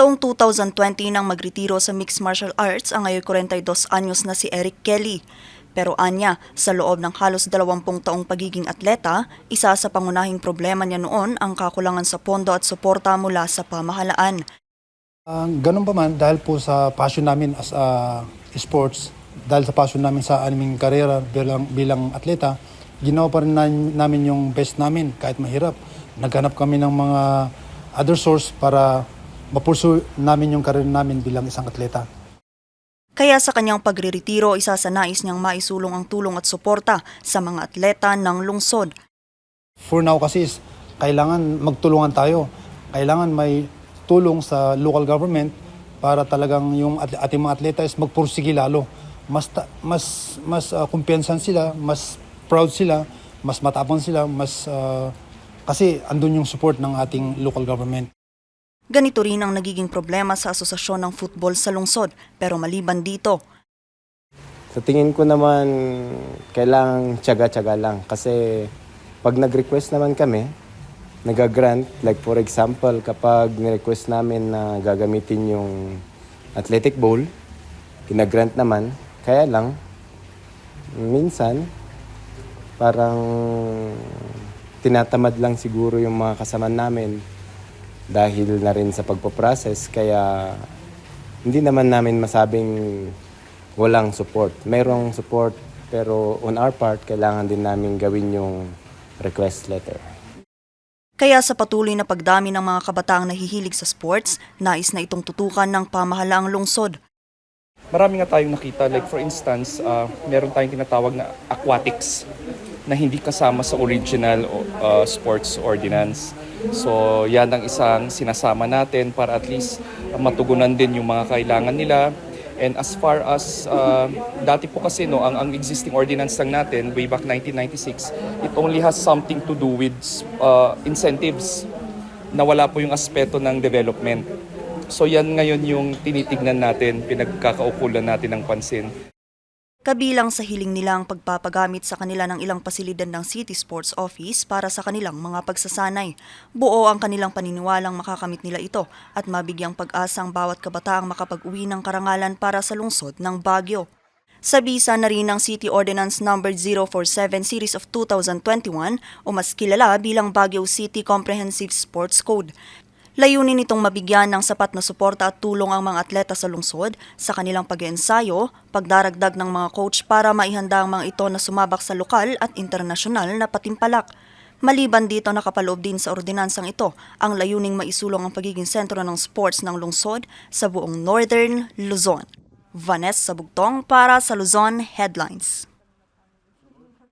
Taong 2020 nang magretiro sa mixed martial arts ang ngayon 42 anyos na si Eric Kelly. Pero anya, sa loob ng halos 20 taong pagiging atleta, isa sa pangunahing problema niya noon ang kakulangan sa pondo at suporta mula sa pamahalaan. Ah, ganun pa man, dahil po sa passion namin as a sports, dahil sa passion namin sa aming karera bilang, bilang atleta, ginawa pa rin na- namin yung best namin kahit mahirap. Naghanap kami ng mga other source para mapursu namin yung karera namin bilang isang atleta. Kaya sa kanyang pagreretiro, isa sa nais niyang maisulong ang tulong at suporta sa mga atleta ng lungsod. For now kasi is, kailangan magtulungan tayo. Kailangan may tulong sa local government para talagang yung at- ating mga atleta is magpursige lalo. Mas ta- mas mas uh, kumpiyansan sila, mas proud sila, mas matapang sila, mas ah, kasi andun yung support ng ating local government. Ganito rin ang nagiging problema sa asosasyon ng football sa lungsod. Pero maliban dito, Sa tingin ko naman, kailangang tiyaga-tiyaga lang. Kasi pag nag-request naman kami, nag-grant, like for example, kapag ni-request namin na gagamitin yung athletic bowl, ginagrant naman, kaya lang, minsan, parang tinatamad lang siguro yung mga kasama namin dahil na rin sa pagpaprocess. Kaya hindi naman namin masabing walang support. Merong support pero on our part, kailangan din namin gawin yung request letter. Kaya sa patuloy na pagdami ng mga kabataang nahihilig sa sports, nais na itong tutukan ng pamahalaang lungsod. marami nga tayong nakita. Like for instance, uh, meron tayong tinatawag na aquatics na hindi kasama sa original uh, sports ordinance. So yan ang isang sinasama natin para at least matugunan din yung mga kailangan nila. And as far as uh, dati po kasi no, ang, ang existing ordinance lang natin way back 1996, it only has something to do with uh, incentives na wala po yung aspeto ng development. So yan ngayon yung tinitignan natin, pinagkakaukulan natin ng pansin. Kabilang sa hiling nila ang pagpapagamit sa kanila ng ilang pasilidad ng City Sports Office para sa kanilang mga pagsasanay. Buo ang kanilang paniniwalang makakamit nila ito at mabigyang pag-asa ang bawat kabataang makapag-uwi ng karangalan para sa lungsod ng Baguio. Sa bisa na rin ng City Ordinance No. 047 Series of 2021 o mas kilala bilang Baguio City Comprehensive Sports Code. Layunin nitong mabigyan ng sapat na suporta at tulong ang mga atleta sa lungsod sa kanilang pag-ensayo, pagdaragdag ng mga coach para maihanda ang mga ito na sumabak sa lokal at internasyonal na patimpalak. Maliban dito nakapaloob din sa ordinansang ito ang layuning maisulong ang pagiging sentro ng sports ng lungsod sa buong Northern Luzon. Vanessa Bugtong para sa Luzon Headlines.